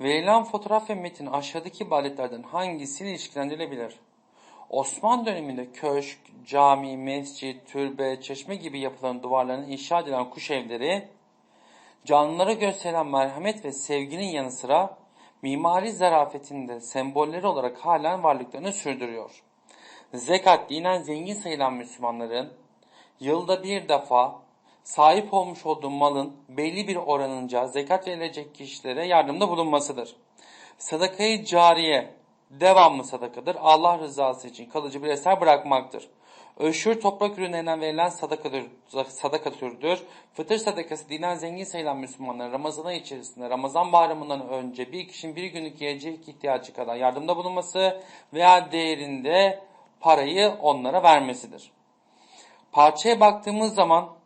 Verilen fotoğraf ve metin aşağıdaki ibadetlerden hangisiyle ilişkilendirilebilir? Osmanlı döneminde köşk, cami, mescit, türbe, çeşme gibi yapıların duvarlarına inşa edilen kuş evleri, canlılara gösterilen merhamet ve sevginin yanı sıra mimari zarafetinde sembolleri olarak halen varlıklarını sürdürüyor. Zekat dinen zengin sayılan Müslümanların yılda bir defa sahip olmuş olduğu malın belli bir oranınca zekat verilecek kişilere yardımda bulunmasıdır. Sadakayı cariye devamlı sadakadır. Allah rızası için kalıcı bir eser bırakmaktır. Öşür toprak ürünlerinden verilen sadakadır, sadaka türüdür. Fıtır sadakası dinen zengin sayılan Müslümanların Ramazan ayı içerisinde Ramazan bayramından önce bir kişinin bir günlük yiyecek ihtiyacı kadar yardımda bulunması veya değerinde parayı onlara vermesidir. Parçaya baktığımız zaman,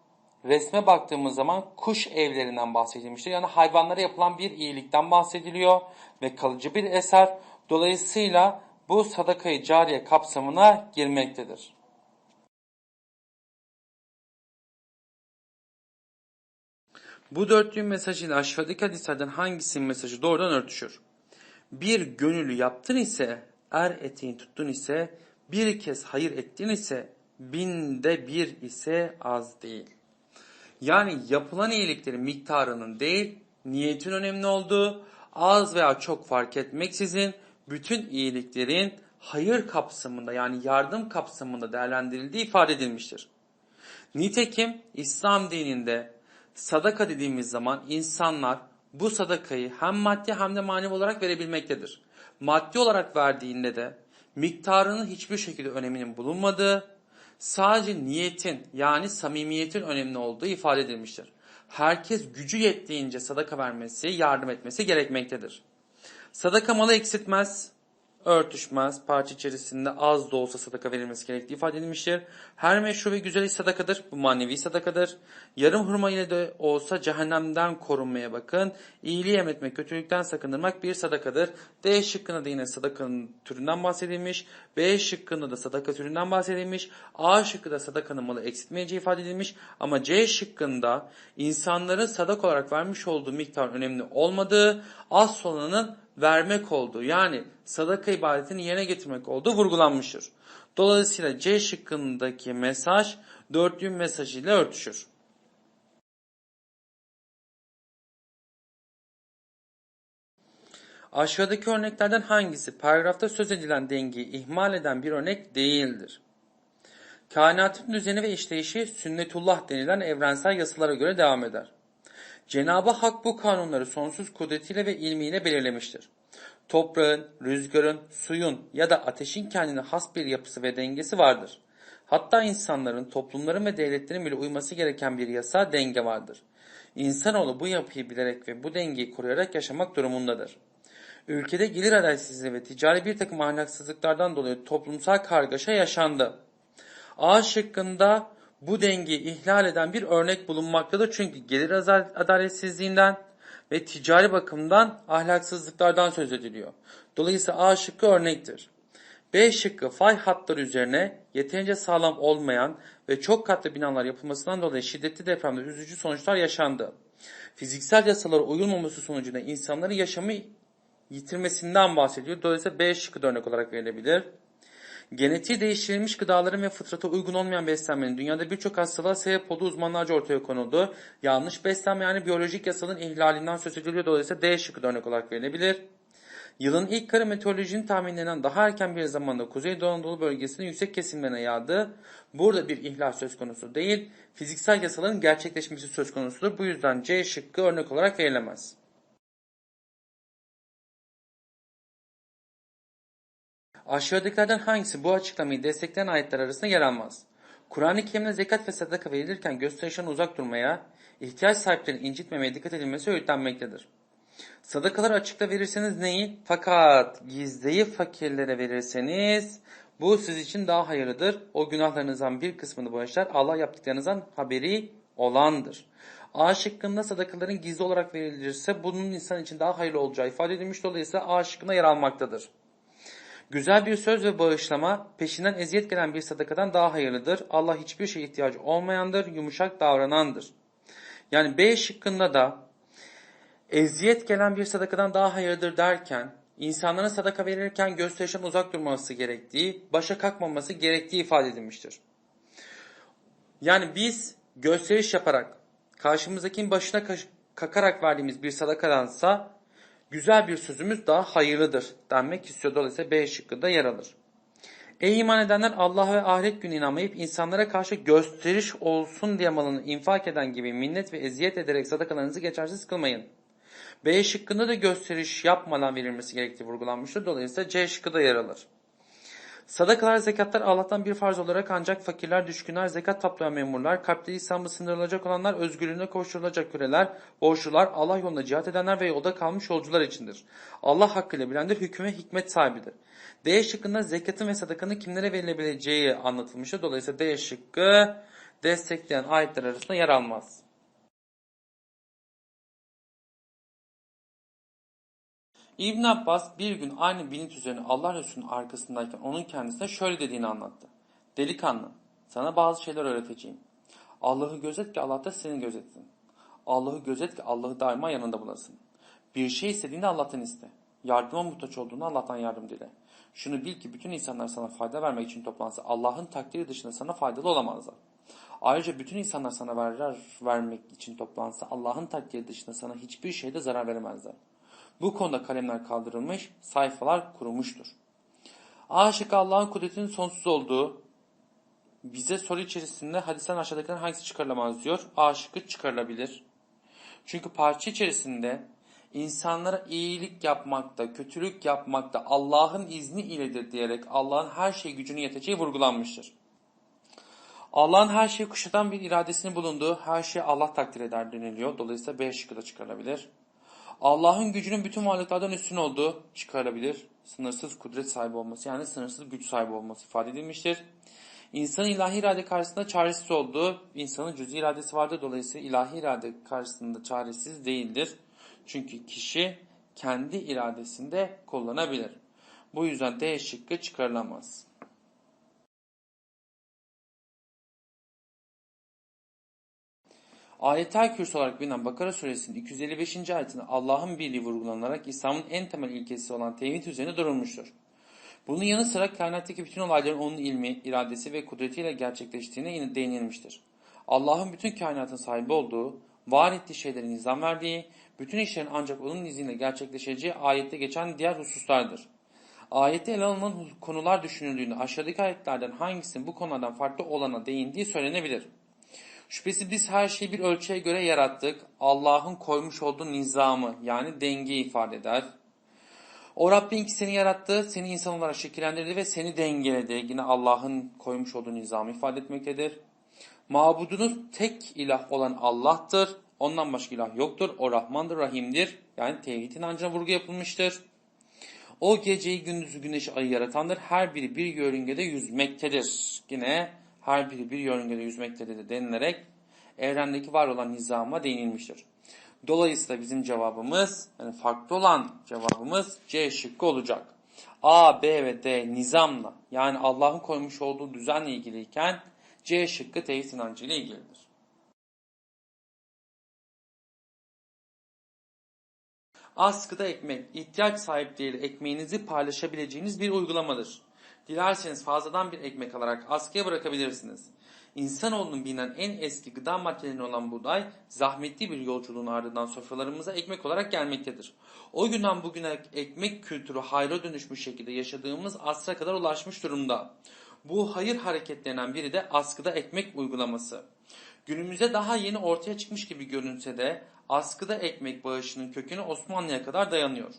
resme baktığımız zaman kuş evlerinden bahsedilmiştir. Yani hayvanlara yapılan bir iyilikten bahsediliyor ve kalıcı bir eser. Dolayısıyla bu sadakayı cariye kapsamına girmektedir. Bu dörtlüğün mesajıyla aşağıdaki hadislerden hangisinin mesajı doğrudan örtüşür? Bir gönüllü yaptın ise, er eteğin tuttun ise, bir kez hayır ettin ise, binde bir ise az değil. Yani yapılan iyiliklerin miktarının değil, niyetin önemli olduğu, az veya çok fark etmeksizin bütün iyiliklerin hayır kapsamında yani yardım kapsamında değerlendirildiği ifade edilmiştir. Nitekim İslam dininde sadaka dediğimiz zaman insanlar bu sadakayı hem maddi hem de manevi olarak verebilmektedir. Maddi olarak verdiğinde de miktarının hiçbir şekilde öneminin bulunmadığı, sadece niyetin yani samimiyetin önemli olduğu ifade edilmiştir. Herkes gücü yettiğince sadaka vermesi, yardım etmesi gerekmektedir. Sadaka malı eksiltmez, örtüşmez. Parça içerisinde az da olsa sadaka verilmesi gerektiği ifade edilmiştir. Her meşru ve güzel iş sadakadır. Bu manevi sadakadır. Yarım hurma ile de olsa cehennemden korunmaya bakın. İyiliği emretmek, kötülükten sakındırmak bir sadakadır. D şıkkında da yine sadakanın türünden bahsedilmiş. B şıkkında da sadaka türünden bahsedilmiş. A şıkkında sadakanın malı eksiltmeyeceği ifade edilmiş. Ama C şıkkında insanların sadak olarak vermiş olduğu miktar önemli olmadığı, az solanın vermek olduğu yani sadaka ibadetini yerine getirmek olduğu vurgulanmıştır. Dolayısıyla C şıkkındaki mesaj dörtlüğün mesajıyla örtüşür. Aşağıdaki örneklerden hangisi paragrafta söz edilen dengeyi ihmal eden bir örnek değildir? Kainatın düzeni ve işleyişi sünnetullah denilen evrensel yasalara göre devam eder. Cenab-ı Hak bu kanunları sonsuz kudretiyle ve ilmiyle belirlemiştir. Toprağın, rüzgarın, suyun ya da ateşin kendine has bir yapısı ve dengesi vardır. Hatta insanların, toplumların ve devletlerin bile uyması gereken bir yasa, denge vardır. İnsanoğlu bu yapıyı bilerek ve bu dengeyi koruyarak yaşamak durumundadır. Ülkede gelir adaletsizliği ve ticari bir takım ahlaksızlıklardan dolayı toplumsal kargaşa yaşandı. A şıkkında bu dengeyi ihlal eden bir örnek bulunmaktadır. Çünkü gelir adaletsizliğinden ve ticari bakımdan ahlaksızlıklardan söz ediliyor. Dolayısıyla A şıkkı örnektir. B şıkkı fay hatları üzerine yeterince sağlam olmayan ve çok katlı binalar yapılmasından dolayı şiddetli depremde üzücü sonuçlar yaşandı. Fiziksel yasalara uyulmaması sonucunda insanların yaşamı yitirmesinden bahsediyor. Dolayısıyla B şıkkı da örnek olarak verilebilir. Genetiği değiştirilmiş gıdaların ve fıtrata uygun olmayan beslenmenin dünyada birçok hastalığa sebep olduğu uzmanlarca ortaya konuldu. Yanlış beslenme yani biyolojik yasalın ihlalinden söz ediliyor. Dolayısıyla D şıkkı örnek olarak verilebilir. Yılın ilk karı meteorolojinin tahminlenen daha erken bir zamanda Kuzey Doğu Anadolu bölgesinin yüksek kesimlerine yağdı. Burada bir ihlal söz konusu değil, fiziksel yasaların gerçekleşmesi söz konusudur. Bu yüzden C şıkkı örnek olarak verilemez. Aşağıdakilerden hangisi bu açıklamayı destekleyen ayetler arasında yer almaz? Kur'an-ı Kerim'de zekat ve sadaka verilirken gösterişten uzak durmaya, ihtiyaç sahiplerini incitmemeye dikkat edilmesi öğütlenmektedir. Sadakaları açıkta verirseniz neyi? Fakat gizleyi fakirlere verirseniz bu siz için daha hayırlıdır. O günahlarınızdan bir kısmını bağışlar. Allah yaptıklarınızdan haberi olandır. A şıkkında sadakaların gizli olarak verilirse bunun insan için daha hayırlı olacağı ifade edilmiş. Dolayısıyla A şıkkında yer almaktadır. Güzel bir söz ve bağışlama peşinden eziyet gelen bir sadakadan daha hayırlıdır. Allah hiçbir şeye ihtiyacı olmayandır, yumuşak davranandır. Yani B şıkkında da eziyet gelen bir sadakadan daha hayırdır derken, insanların sadaka verirken gösterişten uzak durması gerektiği, başa kalkmaması gerektiği ifade edilmiştir. Yani biz gösteriş yaparak, karşımızdakinin başına kakarak verdiğimiz bir sadakadansa güzel bir sözümüz daha hayırlıdır denmek istiyor. Dolayısıyla B şıkkında yer alır. Ey iman edenler Allah ve ahiret günü inanmayıp insanlara karşı gösteriş olsun diye malını infak eden gibi minnet ve eziyet ederek sadakalarınızı geçersiz kılmayın. B şıkkında da gösteriş yapmadan verilmesi gerektiği vurgulanmıştır. Dolayısıyla C şıkkı da yer alır. Sadakalar, zekatlar Allah'tan bir farz olarak ancak fakirler, düşkünler, zekat toplayan memurlar, kalpte İslam'ı sındırılacak olanlar, özgürlüğüne koşturulacak küreler, borçlular, Allah yolunda cihat edenler ve yolda kalmış yolcular içindir. Allah hakkıyla bilendir, hüküm ve hikmet sahibidir. D şıkkında zekatın ve sadakanın kimlere verilebileceği anlatılmıştır. Dolayısıyla D şıkkı destekleyen ayetler arasında yer almaz. İbn Abbas bir gün aynı bilinç üzerine Allah Resulü'nün arkasındayken onun kendisine şöyle dediğini anlattı. Delikanlı, sana bazı şeyler öğreteceğim. Allah'ı gözet ki Allah da seni gözetsin. Allah'ı gözet ki Allah'ı daima yanında bulasın. Bir şey istediğinde Allah'tan iste. Yardıma muhtaç olduğunda Allah'tan yardım dile. Şunu bil ki bütün insanlar sana fayda vermek için toplansa Allah'ın takdiri dışında sana faydalı olamazlar. Ayrıca bütün insanlar sana verer vermek için toplansa Allah'ın takdiri dışında sana hiçbir şeyde zarar veremezler. Bu konuda kalemler kaldırılmış, sayfalar kurumuştur. Aşık Allah'ın kudretinin sonsuz olduğu, bize soru içerisinde hadisten aşağıdakilerin hangisi çıkarılamaz diyor. A şıkkı çıkarılabilir. Çünkü parça içerisinde insanlara iyilik yapmakta, kötülük yapmakta Allah'ın izni iledir diyerek Allah'ın her şey gücünü yeteceği vurgulanmıştır. Allah'ın her şeyi kuşatan bir iradesini bulunduğu her şeyi Allah takdir eder deniliyor. Dolayısıyla B şıkkı da çıkarılabilir. Allah'ın gücünün bütün varlıklardan üstün olduğu çıkarılabilir. Sınırsız kudret sahibi olması yani sınırsız güç sahibi olması ifade edilmiştir. İnsanın ilahi irade karşısında çaresiz olduğu, insanın cüzi iradesi vardır. Dolayısıyla ilahi irade karşısında çaresiz değildir. Çünkü kişi kendi iradesinde kullanabilir. Bu yüzden D şıkkı çıkarılamaz. Ayetel Kürsü olarak bilinen Bakara suresinin 255. ayetinde Allah'ın birliği vurgulanarak İslam'ın en temel ilkesi olan tevhid üzerine durulmuştur. Bunun yanı sıra kainattaki bütün olayların onun ilmi, iradesi ve kudretiyle gerçekleştiğine değinilmiştir. Allah'ın bütün kainatın sahibi olduğu, var ettiği şeylerin nizam verdiği, bütün işlerin ancak onun izniyle gerçekleşeceği ayette geçen diğer hususlardır. Ayette ele alınan konular düşünüldüğünde aşağıdaki ayetlerden hangisinin bu konulardan farklı olana değindiği söylenebilir. Şüphesiz biz her şeyi bir ölçüye göre yarattık. Allah'ın koymuş olduğu nizamı yani dengeyi ifade eder. O Rabbin ki seni yarattı, seni insan olarak şekillendirdi ve seni dengeledi. Yine Allah'ın koymuş olduğu nizamı ifade etmektedir. Mabudunuz tek ilah olan Allah'tır. Ondan başka ilah yoktur. O Rahmandır, Rahim'dir. Yani tevhid inancına vurgu yapılmıştır. O geceyi, gündüzü, güneşi, ayı yaratandır. Her biri bir yörüngede yüzmektedir. Yine her biri bir yörüngede yüzmektedir de denilerek evrendeki var olan nizama değinilmiştir. Dolayısıyla bizim cevabımız, yani farklı olan cevabımız C şıkkı olacak. A, B ve D nizamla yani Allah'ın koymuş olduğu düzenle ilgiliyken C şıkkı teyit inancı ilgilidir. Askıda ekmek, ihtiyaç sahipleriyle ekmeğinizi paylaşabileceğiniz bir uygulamadır. Dilerseniz fazladan bir ekmek alarak askıya bırakabilirsiniz. İnsanoğlunun bilinen en eski gıda maddeleri olan buğday, zahmetli bir yolculuğun ardından sofralarımıza ekmek olarak gelmektedir. O günden bugüne ekmek kültürü hayra dönüşmüş şekilde yaşadığımız asra kadar ulaşmış durumda. Bu hayır hareketlerinden biri de askıda ekmek uygulaması. Günümüzde daha yeni ortaya çıkmış gibi görünse de askıda ekmek bağışının kökeni Osmanlı'ya kadar dayanıyor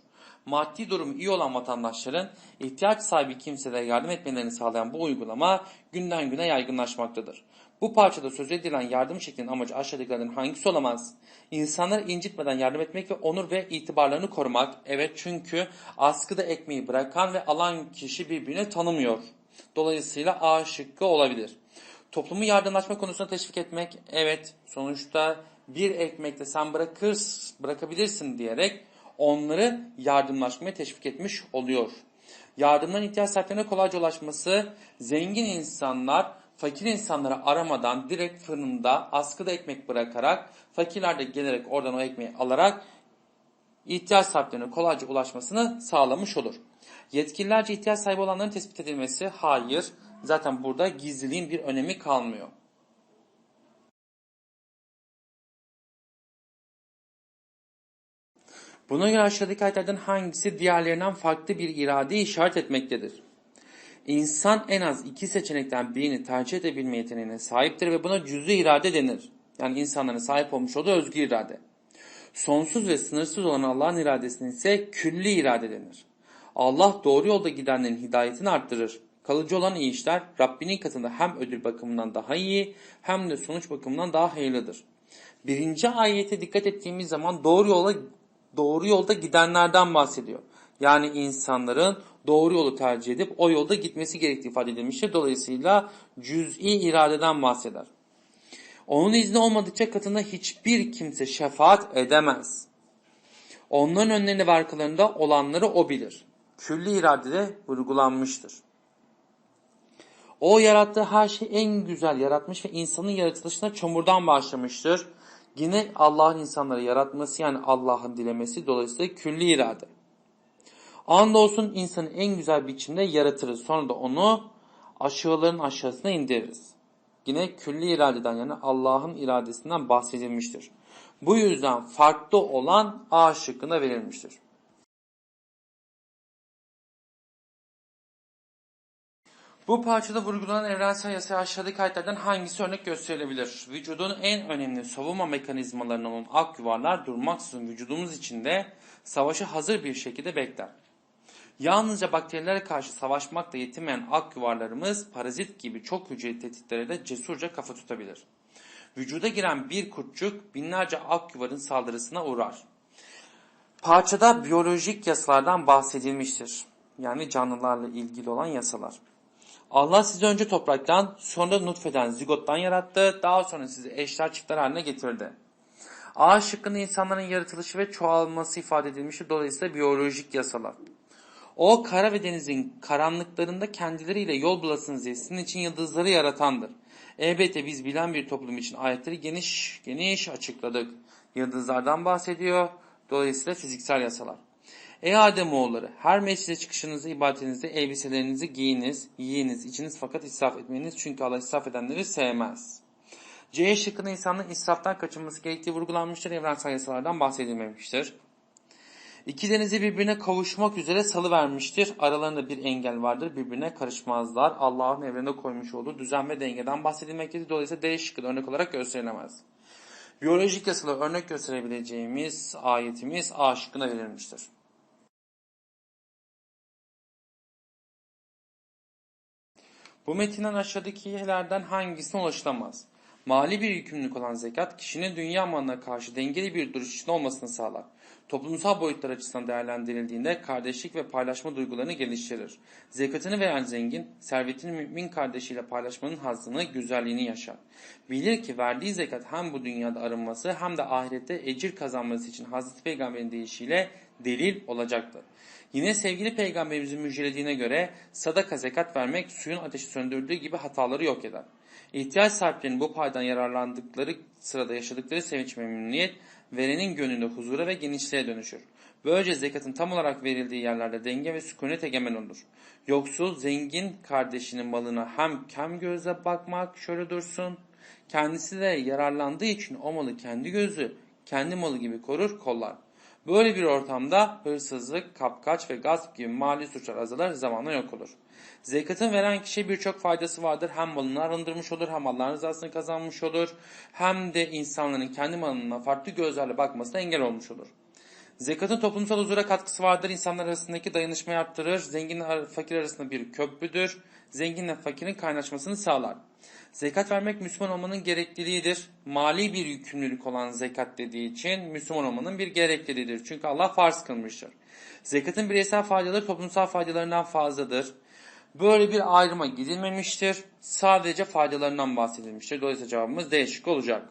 maddi durumu iyi olan vatandaşların ihtiyaç sahibi kimselere yardım etmelerini sağlayan bu uygulama günden güne yaygınlaşmaktadır. Bu parçada söz edilen yardım şeklinin amacı aşağıdakilerden hangisi olamaz? İnsanları incitmeden yardım etmek ve onur ve itibarlarını korumak. Evet çünkü askıda ekmeği bırakan ve alan kişi birbirini tanımıyor. Dolayısıyla A şıkkı olabilir. Toplumu yardımlaşma konusunda teşvik etmek. Evet sonuçta bir ekmekte sen bırakır, bırakabilirsin diyerek onları yardımlaşmaya teşvik etmiş oluyor. Yardımdan ihtiyaç sahiplerine kolayca ulaşması, zengin insanlar fakir insanları aramadan direkt fırında askıda ekmek bırakarak, fakirler de gelerek oradan o ekmeği alarak ihtiyaç sahiplerine kolayca ulaşmasını sağlamış olur. Yetkililerce ihtiyaç sahibi olanların tespit edilmesi hayır. Zaten burada gizliliğin bir önemi kalmıyor. Buna göre aşağıdaki ayetlerden hangisi diğerlerinden farklı bir iradeyi işaret etmektedir? İnsan en az iki seçenekten birini tercih edebilme yeteneğine sahiptir ve buna cüz'i irade denir. Yani insanların sahip olmuş olduğu özgür irade. Sonsuz ve sınırsız olan Allah'ın iradesine ise külli irade denir. Allah doğru yolda gidenlerin hidayetini arttırır. Kalıcı olan iyi işler Rabbinin katında hem ödül bakımından daha iyi hem de sonuç bakımından daha hayırlıdır. Birinci ayete dikkat ettiğimiz zaman doğru yola doğru yolda gidenlerden bahsediyor. Yani insanların doğru yolu tercih edip o yolda gitmesi gerektiği ifade edilmiştir. Dolayısıyla cüz'i iradeden bahseder. Onun izni olmadıkça katında hiçbir kimse şefaat edemez. Onların önlerinde ve arkalarında olanları o bilir. Külli iradede vurgulanmıştır. O yarattığı her şeyi en güzel yaratmış ve insanın yaratılışına çamurdan başlamıştır. Yine Allah'ın insanları yaratması yani Allah'ın dilemesi dolayısıyla külli irade. Andolsun insanı en güzel biçimde yaratırız. Sonra da onu aşağıların aşağısına indiririz. Yine külli iradeden yani Allah'ın iradesinden bahsedilmiştir. Bu yüzden farklı olan A şıkkına verilmiştir. Bu parçada vurgulanan evrensel yasa aşağıdaki ayetlerden hangisi örnek gösterilebilir? Vücudun en önemli savunma mekanizmalarından olan ak yuvarlar durmaksızın vücudumuz içinde savaşı hazır bir şekilde bekler. Yalnızca bakterilere karşı savaşmakla yetinmeyen ak yuvarlarımız parazit gibi çok hücreli tehditlere de cesurca kafa tutabilir. Vücuda giren bir kurtçuk binlerce ak yuvarın saldırısına uğrar. Parçada biyolojik yasalardan bahsedilmiştir. Yani canlılarla ilgili olan yasalar. Allah sizi önce topraktan, sonra nutfeden, zigottan yarattı. Daha sonra sizi eşler çiftler haline getirdi. A şıkkında insanların yaratılışı ve çoğalması ifade edilmiştir. Dolayısıyla biyolojik yasalar. O kara ve denizin karanlıklarında kendileriyle yol bulasınız diye sizin için yıldızları yaratandır. Elbette biz bilen bir toplum için ayetleri geniş geniş açıkladık. Yıldızlardan bahsediyor. Dolayısıyla fiziksel yasalar. Ey Ademoğulları her meclise çıkışınızda ibadetinizde elbiselerinizi giyiniz, yiyiniz, içiniz fakat israf etmeyiniz çünkü Allah israf edenleri sevmez. C şıkkında insanın israftan kaçınması gerektiği vurgulanmıştır. Evrensel yasalardan bahsedilmemiştir. İki denizi birbirine kavuşmak üzere salı vermiştir. Aralarında bir engel vardır. Birbirine karışmazlar. Allah'ın evrene koymuş olduğu düzen ve dengeden bahsedilmektedir. Dolayısıyla D şıkkı örnek olarak gösterilemez. Biyolojik yasalı örnek gösterebileceğimiz ayetimiz A şıkkına verilmiştir. Bu metinden aşağıdakilerden hangisine ulaşılamaz? Mali bir yükümlülük olan zekat, kişinin dünya malına karşı dengeli bir duruş içinde olmasını sağlar. Toplumsal boyutlar açısından değerlendirildiğinde kardeşlik ve paylaşma duygularını geliştirir. Zekatını veren zengin, servetini mümin kardeşiyle paylaşmanın hazzını, güzelliğini yaşar. Bilir ki verdiği zekat hem bu dünyada arınması hem de ahirette ecir kazanması için Hazreti Peygamber'in deyişiyle delil olacaktır. Yine sevgili peygamberimizin müjdelediğine göre sadaka zekat vermek suyun ateşi söndürdüğü gibi hataları yok eder. İhtiyaç sahiplerinin bu paydan yararlandıkları sırada yaşadıkları sevinç memnuniyet verenin gönlünde huzura ve genişliğe dönüşür. Böylece zekatın tam olarak verildiği yerlerde denge ve sükunet egemen olur. Yoksul zengin kardeşinin malına hem kem gözle bakmak şöyle dursun. Kendisi de yararlandığı için o malı kendi gözü, kendi malı gibi korur, kollar. Böyle bir ortamda hırsızlık, kapkaç ve gasp gibi mali suçlar azalır, zamanla yok olur. Zekatın veren kişiye birçok faydası vardır. Hem malını arındırmış olur, hem Allah'ın rızasını kazanmış olur. Hem de insanların kendi malına farklı gözlerle bakmasına engel olmuş olur. Zekatın toplumsal huzura katkısı vardır. İnsanlar arasındaki dayanışmayı arttırır. Zenginle fakir arasında bir köprüdür. Zenginle fakirin kaynaşmasını sağlar. Zekat vermek Müslüman olmanın gerekliliğidir. Mali bir yükümlülük olan zekat dediği için Müslüman olmanın bir gerekliliğidir. Çünkü Allah farz kılmıştır. Zekatın bireysel faydaları toplumsal faydalarından fazladır. Böyle bir ayrıma gidilmemiştir. Sadece faydalarından bahsedilmiştir. Dolayısıyla cevabımız değişik olacak.